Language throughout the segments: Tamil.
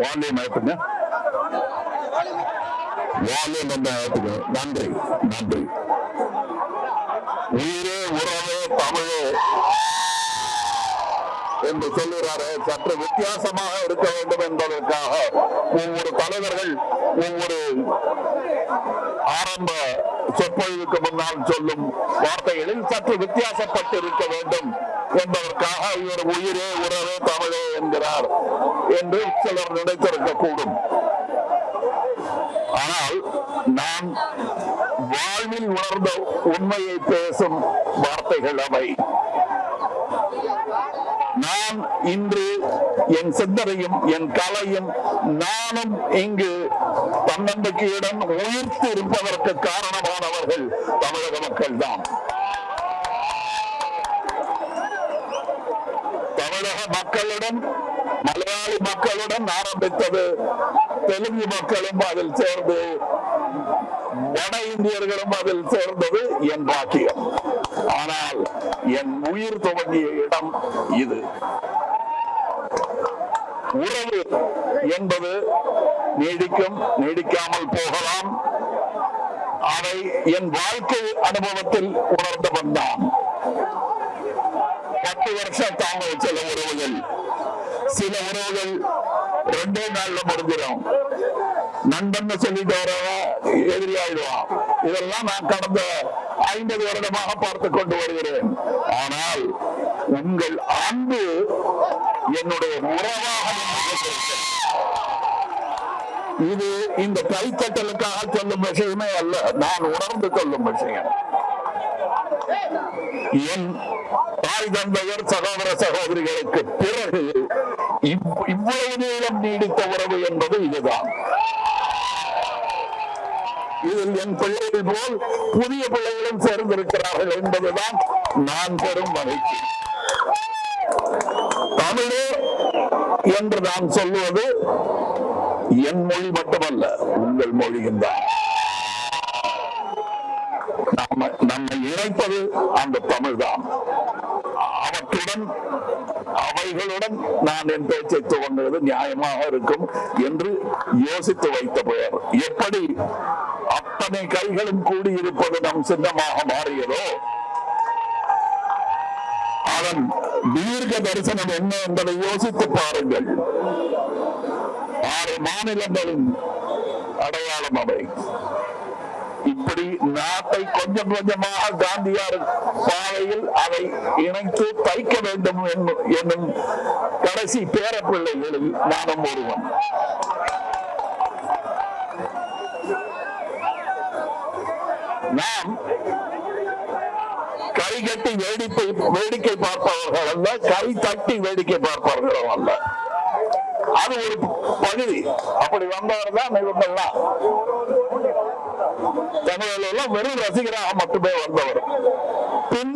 வால்யூம் ஏத்துங்க வால்யூம் வந்து நன்றி நன்றி. உயிரே உறவே தமிழே என்று சொல்லுகிறாரு. சற்று வித்தியாசமாக இருக்க வேண்டும் என்பதற்காக ஒவ்வொரு தலைவர்கள் ஒவ்வொரு ஆரம்ப சொற்பொழிவுக்கு முன்னால் சொல்லும் வார்த்தைகளில் சற்று வித்தியாசப்பட்டு இருக்க வேண்டும் என்பதற்காக இவர் உயிரே உறவே தமிழே என்கிறார். என்று சிலர் நினைத்திருக்க கூடும் ஆனால் நான் வாழ்வில் உணர்ந்த உண்மையை பேசும் வார்த்தைகள் அவை. நான் இன்று என் சிந்தனையும் என் கலையும் நானும் இங்கு தன்னம்பிக்கையுடன் உயிர்த்து இருப்பதற்கு காரணமானவர்கள் தமிழக மக்கள் தான் தமிழக மக்களுடன் மலையாளி மக்களுடன் ஆரம்பித்தது தெலுங்கு மக்களும் அதில் சேர்ந்து வட இந்தியர்களும் அதில் சேர்ந்தது என் பாக்கியம் ஆனால் என் உயிர் துவங்கிய இடம் இது உறவு என்பது நீடிக்கும் நீடிக்காமல் போகலாம் அதை என் வாழ்க்கை அனுபவத்தில் உணர்ந்தவன் தான் பத்து வருஷம் தாங்க சில உறவுகள் சில உறவுகள் ரெண்டே நாள்ல முடிஞ்சிடும். நண்பன் சொல்லிட்டு வரவன் எதிரியாயிடுவான். இதெல்லாம் நான் கடந்த ஐம்பது வருடமாக பார்த்து கொண்டு வருகிறேன். ஆனால் உங்கள் அன்பு என்னுடைய உறவாக இது இந்த கைத்தட்டலுக்காக சொல்லும் விஷயமே அல்ல. நான் உணர்ந்து கொள்ளும் விஷயம். என் தாய் தந்தையர் சகோதர சகோதரிகளுக்கு பிறகு இவ்வளவு நேரம் நீடித்த உறவு என்பது இதுதான். இதில் என் பிள்ளைகள் போல் புதிய பிள்ளைகளும் சேர்ந்திருக்கிறார்கள் என்பதுதான் நான் பெறும் மகிழ்ச்சி. தமிழே என்று நான் சொல்லுவது என் மொழி மட்டுமல்ல உங்கள் மொழியும் தான். நம்ம நம்மை இணைப்பது அந்த தமிழ் தான் அவற்றுடன் அவைகளுடன் நான் என் பேச்சை துவங்குவது நியாயமாக இருக்கும் என்று யோசித்து வைத்த பெயர். எப்படி அத்தனை கைகளும் கூடி இருப்பது நம் சின்னமாக மாறியதோ அதன் தீர்க்க தரிசனம் என்ன என்பதை யோசித்து பாருங்கள். ஆறு மாநிலங்களின் அடையாளம் அவை. இப்படி நாட்டை கொஞ்சம் கொஞ்சமாக காந்தியார் பாதையில் அதை இணைத்து தைக்க வேண்டும் என்னும் கடைசி பேரப்பிள்ளைகளில் நானும் ஒருவன். நாம் கை கட்டி வேடிக்கை வேடிக்கை பார்ப்பவர்கள் அல்ல கை தட்டி வேடிக்கை பார்ப்பவர்களும் அல்ல. அது ஒரு பகுதி. அப்படி வந்தவர் தான் இவங்கெல்லாம். தமிழில் வெறும் ரசிகராக மட்டுமே வந்தவர். பின்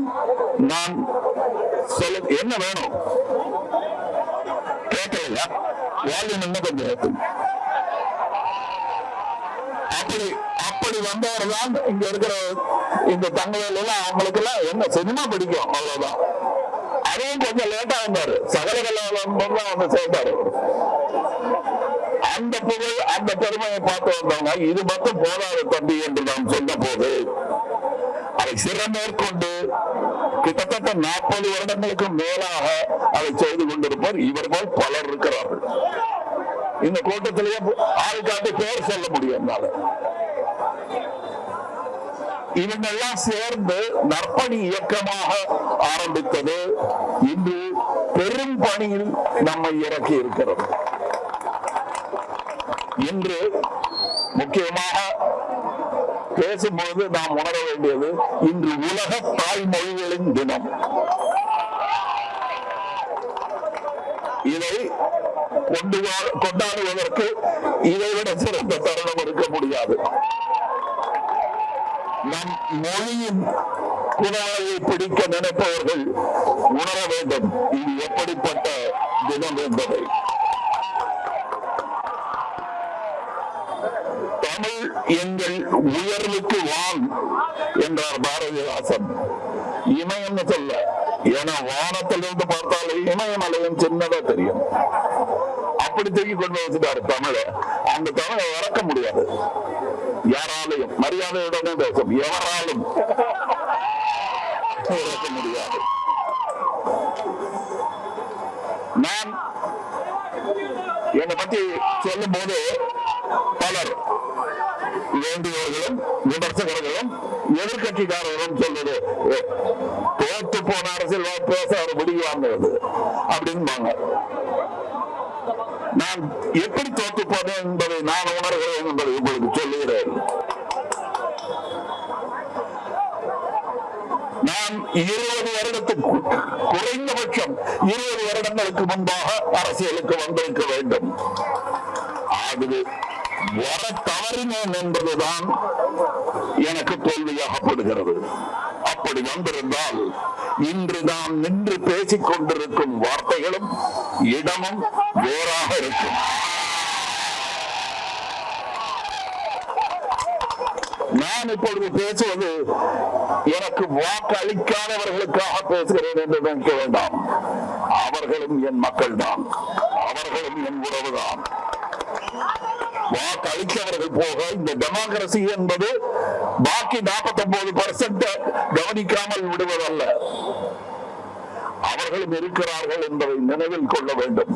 நான் சொல்ல என்ன வேணும்? கேட்கல வால்யூம் இன்னும் கொஞ்சம் அப்படி அப்படி வந்தவர் தான் இங்க இருக்கிற இந்த தங்கவேல் எல்லாம் அவங்களுக்கு எல்லாம் என்ன சினிமா பிடிக்கும் அவ்வளவுதான். அதையும் கொஞ்சம் லேட்டா வந்தாரு. சகல கலாவலம் வந்து சேர்ந்தாரு. அந்த புகழ் அந்த பெருமையை பார்த்து வந்தவங்க இது மட்டும் போதாது தம்பி என்று நாம் சொன்ன போது அதை சிறமேற்கொண்டு கிட்டத்தட்ட நாற்பது வருடங்களுக்கு மேலாக அதை செய்து கொண்டிருப்பார் இவர் போல் பலர் இருக்கிறார்கள். இந்த கூட்டத்திலேயே ஆள் காட்டி பேர் சொல்ல முடியும் என்னால. இவங்கெல்லாம் சேர்ந்து நற்பணி இயக்கமாக ஆரம்பித்தது இன்று பெரும் பணியில் நம்மை இறக்கி இருக்கிறது. இன்று முக்கியமாக பேசும்போது நாம் உணர வேண்டியது இன்று உலக தாய்மொழிகளின் தினம். இதை கொண்டு வா- கொண்டாடுவதற்கு இதைவிட சிறந்த தருணம் இருக்க முடியாது. நம் மொழியின் குணாயை பிடிக்க நினைப்பவர்கள் உணர வேண்டும். இது எப்படிப்பட்ட தினம் என்பதை. எங்கள் உயர்வுக்கு வான் என்றார் பாரதிதாசன். இமயம்னு சொல்ல ஏன்னா வானத்திலிருந்து பார்த்தாலே இமயமலையும் சின்னதா தெரியும். அப்படி தூக்கி கொண்டு வச்சுட்டாரு தமிழ. அந்த தமிழை இறக்க முடியாது. யாராலையும் மரியாதையுடனே பேசும். எவராலும் இறக்க முடியாது. நான் என்னை பத்தி சொல்லும் போது பலர் வேண்டியவர்களும் விமர்சகர்களும் எதிர்கட்சிக்காரர்களும் சொல்றது தோத்து போன அரசியல் பேச அவர் முடிவு முடிவாங்கிறது அப்படின்பாங்க. நான் எப்படி தோத்து போனேன் என்பதை நான் உணர்கிறேன் என்பதை உங்களுக்கு சொல்லுகிறேன். நான் இருபது வருடத்துக்கு குறைந்தபட்சம் இருபது வருடங்களுக்கு முன்பாக அரசியலுக்கு வந்திருக்க வேண்டும். ஆகவே வர தவறினேன் என்பதுதான் எனக்கு தோல்வியாகப்படுகிறது அப்படி வந்திருந்தால் இன்று நாம் நின்று பேசிக் கொண்டிருக்கும் வார்த்தைகளும் இடமும் வேறாக இருக்கும். நான் இப்பொழுது பேசுவது எனக்கு வாக்களிக்காதவர்களுக்காக பேசுகிறேன் என்று நினைக்க வேண்டாம். அவர்களும் என் மக்கள்தான். அவர்களும் என் உறவுதான். வாக்களித்தவர்கள் போக இந்த டெமோக்ரசி என்பது பாக்கி 49% பர்சன்ட் கவனிக்காமல் விடுவதல்ல. அவர்களும் இருக்கிறார்கள் என்பதை நினைவில் கொள்ள வேண்டும்.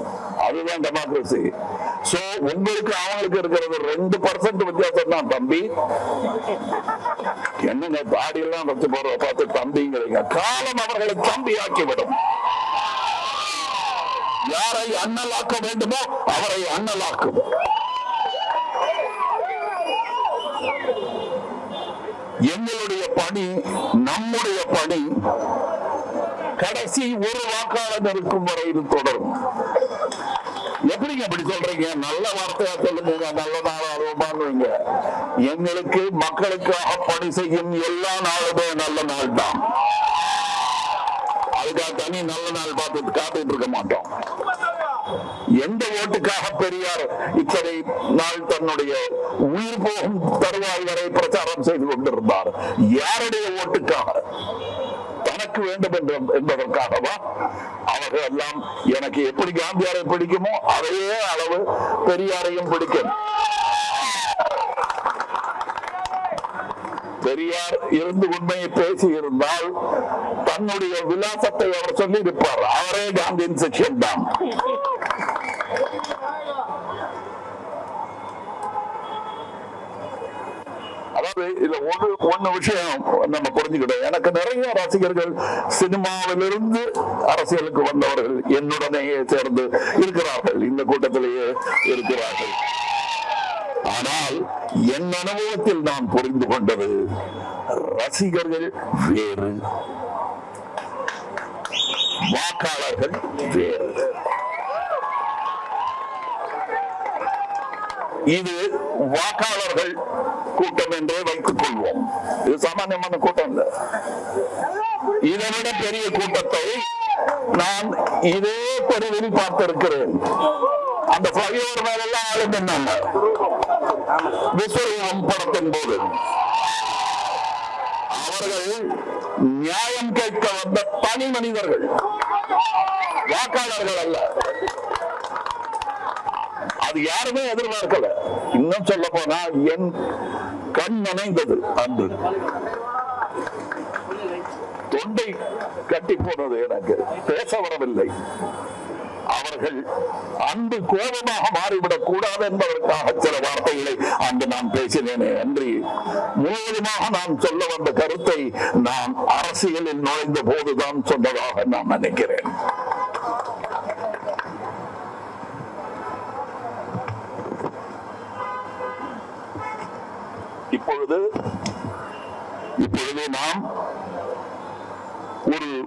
அதுதான் டெமோக்ரசி சோ உங்களுக்கு அவங்களுக்கு இருக்கிறது ரெண்டு பர்சன்ட் வித்தியாசம் தான் தம்பி. என்னங்க தாடி எல்லாம் வச்சு போற பார்த்து தம்பிங்கிறீங்க. காலம் அவர்களை தம்பி விடும் யாரை அண்ணலாக்க வேண்டுமோ அவரை அண்ணலாக்கும். எங்களுடைய பணி நம்முடைய பணி கடைசி ஒரு வாக்காளர் இருக்கும் வரை இது தொடரும். எப்படிங்க அப்படி சொல்றீங்க? நல்ல வார்த்தையா சொல்லுங்க. நல்ல நாள் ஆர்வமானுவீங்க எங்களுக்கு மக்களுக்காக பணி செய்யும் எல்லா நாளுமே நல்ல நாள் தான் அதுக்காக தனி நல்ல நாள் பார்த்து காத்துட்டு இருக்க மாட்டோம். எந்த ஓட்டுக்காக பெரியார் இத்தனை நாள் தன்னுடைய உயிர் போகும் தருவாய் வரை பிரச்சாரம் செய்து கொண்டிருந்தார்? யாருடைய ஓட்டுக்காக? தனக்கு வேண்டும் என்று என்பதற்காகவா? அவர்கள் எல்லாம் எனக்கு எப்படி காந்தியாரை பிடிக்குமோ அதே அளவு பெரியாரையும் பிடிக்கும். பெரியார் இருந்து உண்மையை பேசி இருந்தால் தன்னுடைய விலாசத்தை அவர் சொல்லி இருப்பார் அவரே காந்தியின் செக்ஷன் தான் அதாவது இதுல ஒரு ஒண்ணு விஷயம் நம்ம புரிஞ்சுக்கிட்டோம். எனக்கு நிறைய ரசிகர்கள் சினிமாவிலிருந்து அரசியலுக்கு வந்தவர்கள் என்னுடனேயே சேர்ந்து இருக்கிறார்கள். இந்த கூட்டத்திலேயே இருக்கிறார்கள். ஆனால் என் அனுபவத்தில் நான் புரிந்து கொண்டது ரசிகர்கள் வேறு. வாக்காளர்கள் வேறு. இது வாக்காளர்கள் கூட்டம் என்றே வைத்துக் கொள்வோம் இது சாமானியமான கூட்டம் இல்லை. இதை விட பெரிய கூட்டத்தை நான் இதே தெருவில் பார்த்திருக்கிறேன். அந்த ஃபிளைஓவர் மேலெல்லாம் ஆளு நின்னாங்க விஸ்வரூபம் படத்தின் போது. அவர்கள் நியாயம் கேட்க வந்த தனி மனிதர்கள். வாக்காளர்கள் அல்ல. அது யாருமே எதிர்பார்க்கல. இன்னும் சொல்ல போனா என் கண் நினைந்தது அன்று. தொண்டை கட்டி போனது எனக்கு. பேச வரவில்லை. அவர்கள் அன்பு கோபமாக மாறிவிடக் கூடாது என்பதற்காக சில வார்த்தைகளை அன்று நான் பேசினேனே. அன்றி முழுவதுமாக நான் சொல்ல வந்த கருத்தை நான் அரசியலில் நுழைந்த போதுதான் சொன்னதாக நான் நினைக்கிறேன் இப்பொழுது இப்பொழுது நாம் ஒரு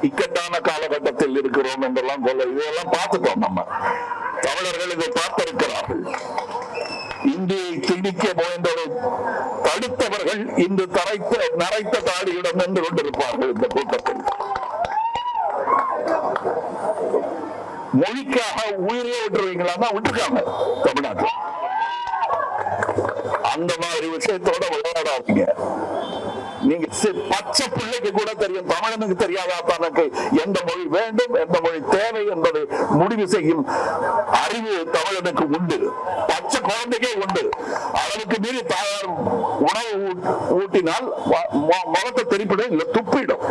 இக்கட்டான காலகட்டத்தில் இருக்கிறோம் என்றெல்லாம் கொள்ள இதெல்லாம் பார்த்துட்டோம் நம்ம. தமிழர்கள் இதை பார்த்திருக்கிறார்கள். இந்தியை திணிக்க முயன்றதை தடுத்தவர்கள் இன்று தரைத்த நரைத்த தாடியிடம் நின்று கொண்டிருப்பார்கள் இந்த கூட்டத்தில். மொழிக்காக உயிரே விட்டுருவீங்களான்னா விட்டுருக்காங்க தமிழ்நாட்டில். அந்த மாதிரி விஷயத்தோட விளையாடாதீங்க. நீங்க பச்சை பிள்ளைக்கு தமிழனுக்கு தெரியாதா தனக்கு? எந்த மொழி வேண்டும் எந்த மொழி தேவை என்பதை முடிவு செய்யும் அறிவு தமிழனுக்கு உண்டு. பச்சை குழந்தைக்கே உண்டு. அளவுக்கு மீறி தாயார் உணவு ஊட்டினால் முகத்தை திருப்பிடும் இல்ல துப்பிடும்.